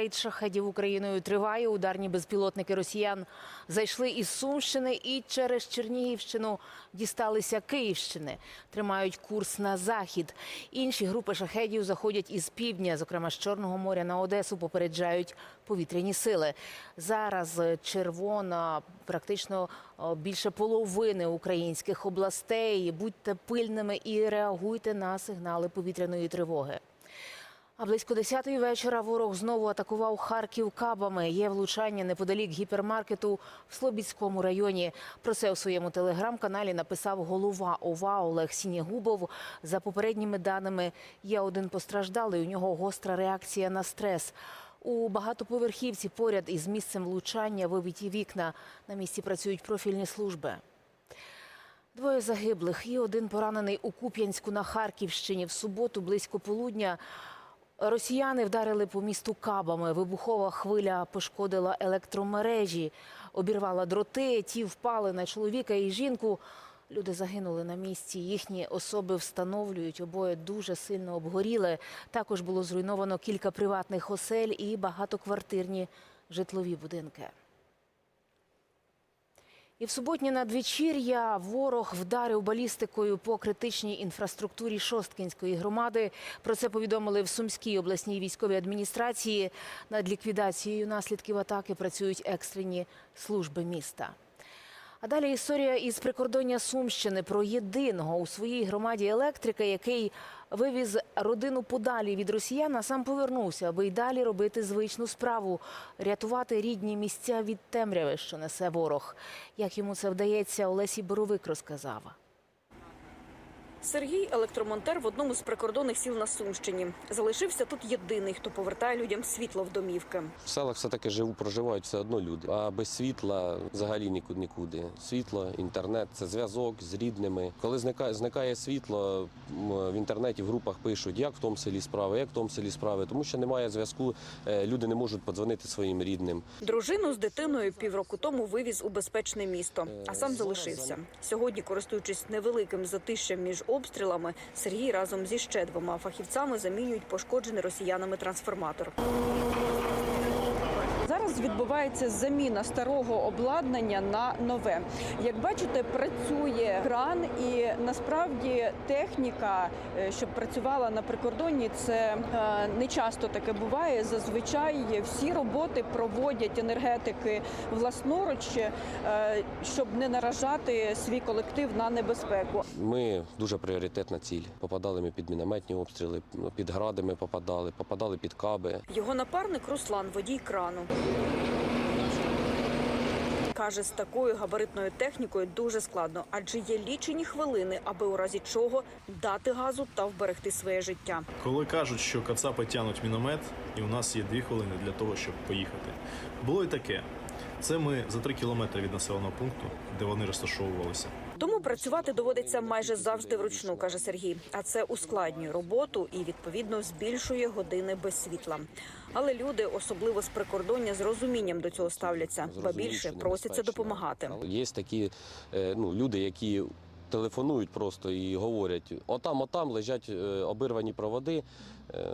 Рейд шахедів Україною триває. Ударні безпілотники росіян зайшли із Сумщини і через Чернігівщину дісталися Київщини. Тримають курс на захід. Інші групи шахедів заходять із півдня, зокрема з Чорного моря на Одесу. Попереджають повітряні сили. Зараз червона практично більше половини українських областей. Будьте пильними і реагуйте на сигнали повітряної тривоги. А близько 10-ї вечора ворог знову атакував Харків кабами. Є влучання неподалік гіпермаркету в Слобідському районі. Про це у своєму телеграм-каналі написав голова ОВА Олег Сінєгубов. За попередніми даними, є один постраждалий. У нього гостра реакція на стрес. У багатоповерхівці поряд із місцем влучання вибиті вікна. На місці працюють профільні служби. Двоє загиблих і один поранений у Куп'янську на Харківщині. В суботу близько полудня росіяни вдарили по місту кабами. Вибухова хвиля пошкодила електромережі, обірвала дроти. Ті впали на чоловіка і жінку. Люди загинули на місці. Їхні особи встановлюють. Обоє дуже сильно обгоріли. Також було зруйновано кілька приватних осель і багатоквартирні житлові будинки. І в суботнє надвечір'я ворог вдарив балістикою по критичній інфраструктурі Шосткінської громади. Про це повідомили в Сумській обласній військовій адміністрації. Над ліквідацією наслідків атаки працюють екстрені служби міста. А далі історія із прикордоння Сумщини про єдиного у своїй громаді електрика, який вивіз родину подалі від росіян, а сам повернувся, аби й далі робити звичну справу рятувати рідні місця від темряви, що несе ворог. Як йому це вдається, Олесі Боровик розказав. Сергій електромонтер в одному з прикордонних сіл на Сумщині. Залишився тут єдиний, хто повертає людям світло в домівки. В селах все-таки живу, проживають все одно люди. А без світла взагалі нікуди нікуди. Світло, інтернет це зв'язок з рідними. Коли зникає, зникає світло, в інтернеті в групах пишуть, як в тому селі справи, як в тому селі справи, тому що немає зв'язку, е, люди не можуть подзвонити своїм рідним. Дружину з дитиною півроку тому вивіз у безпечне місто, а сам залишився. Сьогодні, користуючись невеликим затищем між обстрілами, Сергій разом зі ще двома фахівцями замінюють пошкоджений росіянами трансформатор. Відбувається заміна старого обладнання на нове. Як бачите, працює кран, і насправді техніка, е, щоб працювала на прикордонні, це е, не часто таке буває. Зазвичай всі роботи проводять енергетики власноруч, е, щоб не наражати свій колектив на небезпеку. Ми дуже пріоритетна ціль. Попадали ми під мінометні обстріли, ну, під гради ми попадали, попадали під каби. Його напарник Руслан, водій крану. Каже, з такою габаритною технікою дуже складно, адже є лічені хвилини, аби у разі чого дати газу та вберегти своє життя. Коли кажуть, що кацапи тянуть міномет, і у нас є дві хвилини для того, щоб поїхати. Було і таке. Це ми за три кілометри від населеного пункту, де вони розташовувалися. Тому працювати доводиться майже завжди вручну, каже Сергій. А це ускладнює роботу і відповідно збільшує години без світла. Але люди, особливо з прикордоння, з розумінням до цього ставляться, ба більше просяться допомагати. Є такі е, ну, люди, які телефонують просто і говорять: отам, отам лежать е, обірвані проводи. е,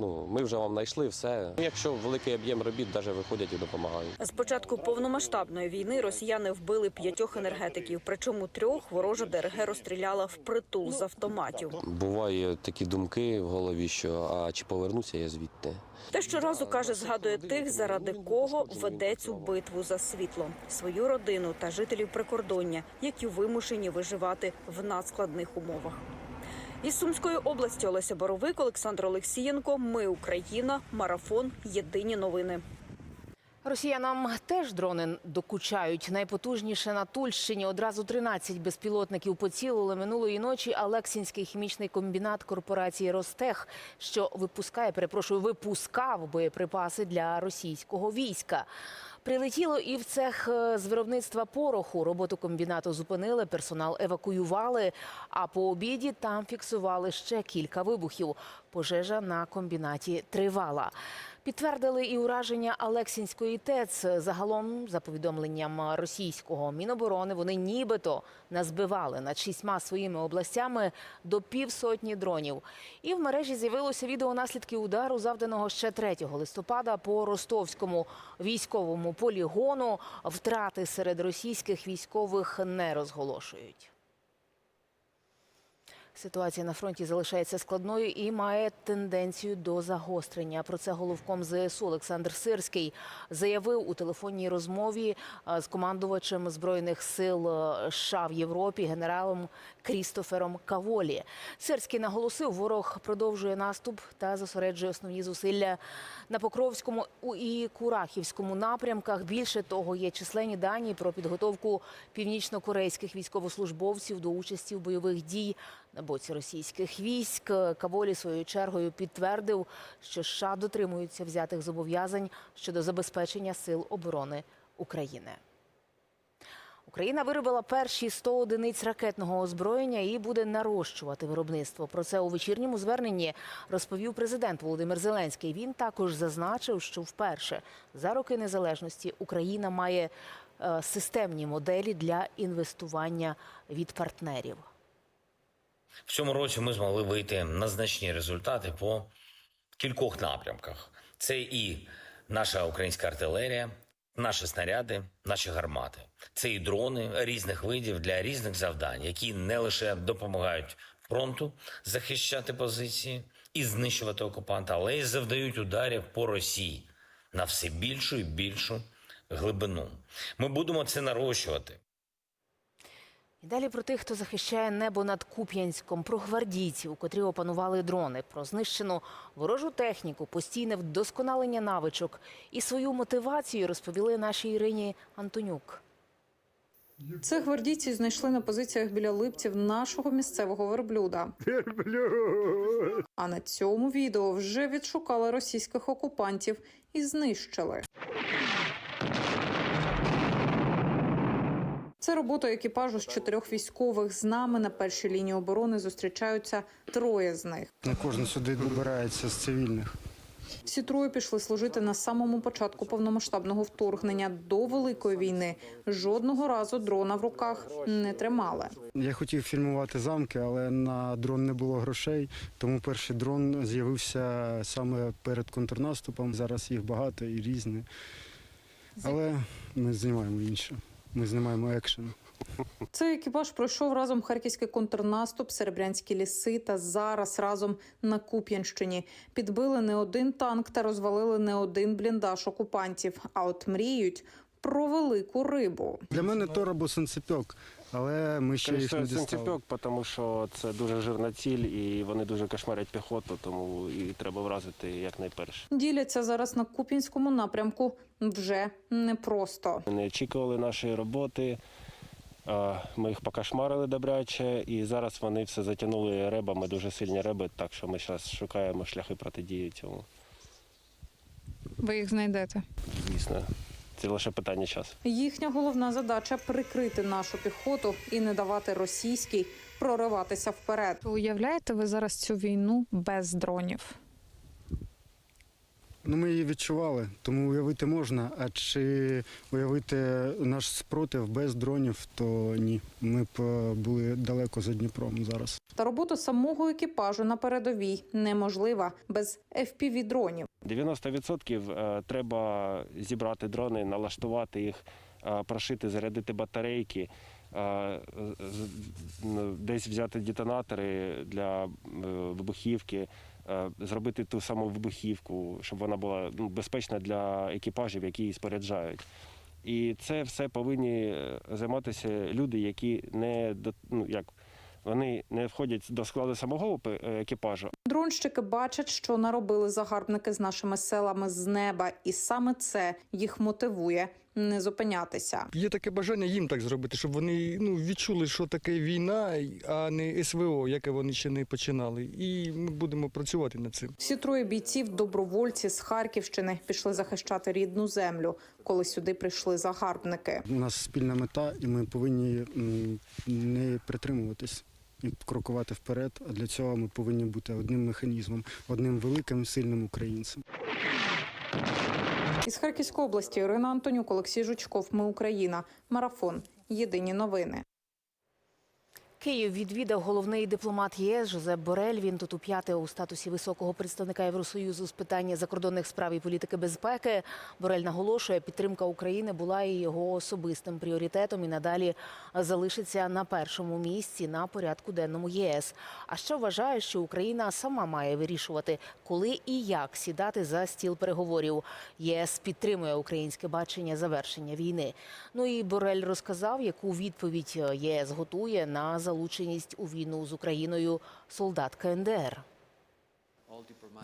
Ну, ми вже вам знайшли все. Якщо великий об'єм робіт, навіть виходять і допомагають. З початку повномасштабної війни росіяни вбили п'ятьох енергетиків, причому трьох ворожа ДРГ розстріляла впритул з автоматів. Буває такі думки в голові, що а чи повернуся я звідти? Те щоразу каже, згадує тих, заради кого веде цю битву за світло, свою родину та жителів прикордоння, які вимушені виживати в надскладних умовах. Із Сумської області Олеся Боровик, Олександр Олексієнко. Ми Україна. Марафон. Єдині новини. Росіянам теж дрони докучають. Найпотужніше на Тульщині одразу 13 безпілотників поцілили минулої ночі. Алексінський хімічний комбінат корпорації Ростех, що випускає, перепрошую, випускав боєприпаси для російського війська. Прилетіло і в цех е, з виробництва пороху. Роботу комбінату зупинили, персонал евакуювали. А по обіді там фіксували ще кілька вибухів. Пожежа на комбінаті тривала. Підтвердили і ураження Алексінської ТЕЦ. Загалом, за повідомленням російського міноборони, вони нібито назбивали над шістьма своїми областями до півсотні дронів. І в мережі з'явилося відео наслідків удару, завданого ще 3 листопада по ростовському військовому полігону. Втрати серед російських військових не розголошують. Ситуація на фронті залишається складною і має тенденцію до загострення. Про це головком ЗСУ Олександр Сирський заявив у телефонній розмові з командувачем збройних сил е, США в Європі генералом Крістофером Каволі. Сирський наголосив, ворог продовжує наступ та зосереджує основні зусилля на Покровському і Курахівському напрямках. Більше того, є численні дані про підготовку північно-корейських військовослужбовців до участі в бойових дій на боці російських військ. Каволі своєю чергою підтвердив, що США дотримуються взятих зобов'язань щодо забезпечення сил оборони України. Україна виробила перші 100 одиниць ракетного озброєння і буде нарощувати виробництво. Про це у вечірньому зверненні розповів президент Володимир Зеленський. Він також зазначив, що вперше за роки незалежності Україна має е, системні моделі для інвестування від партнерів. В цьому році ми змогли вийти на значні результати по кількох напрямках. Це і наша українська артилерія, наші снаряди, наші гармати. Це і дрони різних видів для різних завдань, які не лише допомагають фронту захищати позиції і знищувати окупанта, але й завдають ударів по Росії на все більшу і більшу глибину. Ми будемо це нарощувати. І далі про тих, хто захищає небо над Куп'янськом, про гвардійців, котрі опанували дрони, про знищену ворожу техніку, постійне вдосконалення навичок і свою мотивацію розповіли нашій Ірині Антонюк. Це гвардійці знайшли на позиціях біля липців нашого місцевого верблюда. А на цьому відео вже відшукали російських окупантів і знищили. Це робота екіпажу з чотирьох військових. З нами на першій лінії оборони зустрічаються троє з них. Не кожен сюди добирається з цивільних. Всі троє пішли служити на самому початку повномасштабного вторгнення до великої війни. Жодного разу дрона в руках не тримали. Я хотів фільмувати замки, але на дрон не було грошей, тому перший дрон з'явився саме перед контрнаступом. Зараз їх багато і різні. Але ми знімаємо інше. Ми знімаємо екшен. Цей екіпаж пройшов разом харківський контрнаступ, серебрянські ліси та зараз разом на Куп'янщині. Підбили не один танк та розвалили не один бліндаж окупантів. А от мріють про велику рибу. Для мене тор або сенцепьок, але ми ще їх не дістали. синцепьок, тому що це дуже жирна ціль, і вони дуже кошмарять піхоту, тому і треба вразити якнайперше. Діляться зараз на Куп'янському напрямку вже непросто. Не очікували нашої роботи. Ми їх покошмарили добряче, і зараз вони все затягнули ребами, дуже сильні реби, так що ми зараз шукаємо шляхи протидії цьому. Ви їх знайдете. Звісно, це лише питання часу. Їхня головна задача прикрити нашу піхоту і не давати російській прориватися вперед. Уявляєте ви зараз цю війну без дронів? Ну, ми її відчували, тому уявити можна. А чи уявити наш спротив без дронів, то ні. Ми б е, були далеко за Дніпром зараз. Та робота самого екіпажу на передовій неможлива без fpv дронів 90% е, треба зібрати дрони, налаштувати їх, е, прошити, зарядити батарейки, з- десь взяти детонатори для вибухівки, зробити ту саму вибухівку, щоб вона була ну, безпечна для екіпажів, які її споряджають. І це все повинні е, займатися люди, які не ну, як, вони не входять до складу самого е, екіпажу, Дронщики бачать, що наробили загарбники з нашими селами з неба, і саме це їх мотивує не зупинятися. Є таке бажання їм так зробити, щоб вони ну, відчули, що таке війна, а не СВО, яке вони ще не починали. І ми будемо працювати над цим. Всі троє бійців, добровольці з Харківщини, пішли захищати рідну землю, коли сюди прийшли загарбники. У нас спільна мета, і ми повинні не притримуватись і крокувати вперед. А для цього ми повинні бути одним механізмом, одним великим сильним українцем. Із Харківської області Ірина Антонюк, Олексій Жучков. Ми Україна. Марафон. Єдині новини. Київ відвідав головний дипломат ЄС Жозеп Борель. Він тут у п'яте у статусі високого представника Євросоюзу з питання закордонних справ і політики безпеки. Борель наголошує, підтримка України була і його особистим пріоритетом і надалі залишиться на першому місці на порядку денному ЄС. А ще вважає, що Україна сама має вирішувати, коли і як сідати за стіл переговорів. ЄС підтримує українське бачення завершення війни. Ну і Борель розказав, яку відповідь ЄС готує на залученість у війну з Україною солдат КНДР.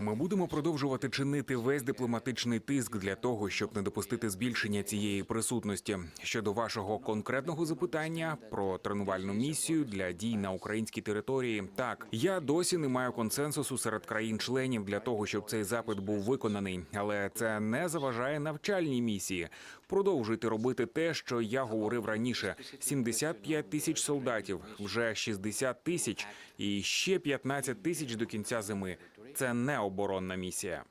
Ми будемо продовжувати чинити весь дипломатичний тиск для того, щоб не допустити збільшення цієї присутності. Щодо вашого конкретного запитання про тренувальну місію для дій на українській території, так я досі не маю консенсусу серед країн-членів для того, щоб цей запит був виконаний, але це не заважає навчальній місії. Продовжуйте робити те, що я говорив раніше: 75 тисяч солдатів, вже 60 тисяч і ще 15 тисяч до кінця зими. Це не оборонна місія.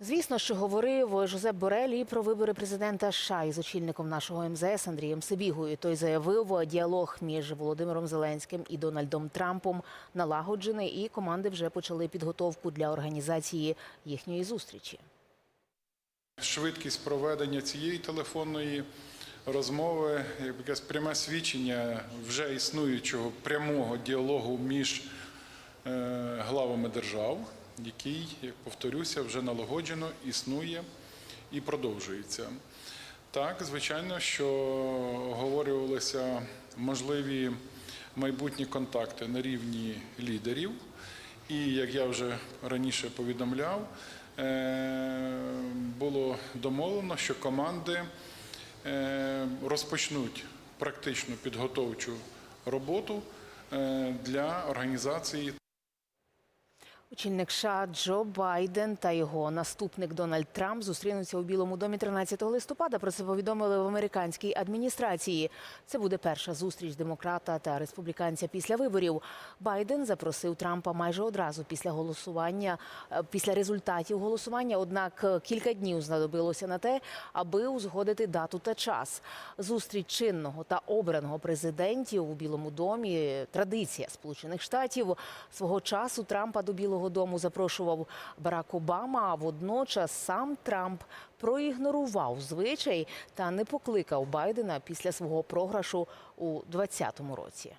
Звісно, що говорив Жозеп Борель і про вибори президента США із очільником нашого МЗС Андрієм Сибігою. Той заявив, діалог між Володимиром Зеленським і Дональдом Трампом налагоджений, і команди вже почали підготовку для організації їхньої зустрічі. Швидкість проведення цієї телефонної розмови, як якесь пряме свідчення вже існуючого прямого діалогу між главами держав, який, як повторюся, вже налагоджено існує і продовжується. Так, звичайно, що оговорювалися можливі майбутні контакти на рівні лідерів. І як я вже раніше повідомляв, е, було домовлено, що команди е, розпочнуть практичну підготовчу роботу е, для організації Очільник США Джо Байден та його наступник Дональд Трамп зустрінуться у Білому домі 13 листопада. Про це повідомили в американській адміністрації. Це буде перша зустріч демократа та республіканця після виборів. Байден запросив Трампа майже одразу після голосування, е, після результатів голосування. Однак е, кілька днів знадобилося на те, аби узгодити дату та час. Зустріч чинного та обраного президентів у Білому домі традиція Сполучених Штатів. Свого часу Трампа до Білого Дому запрошував Барак Обама. А водночас сам Трамп проігнорував звичай та не покликав Байдена після свого програшу у 2020 році.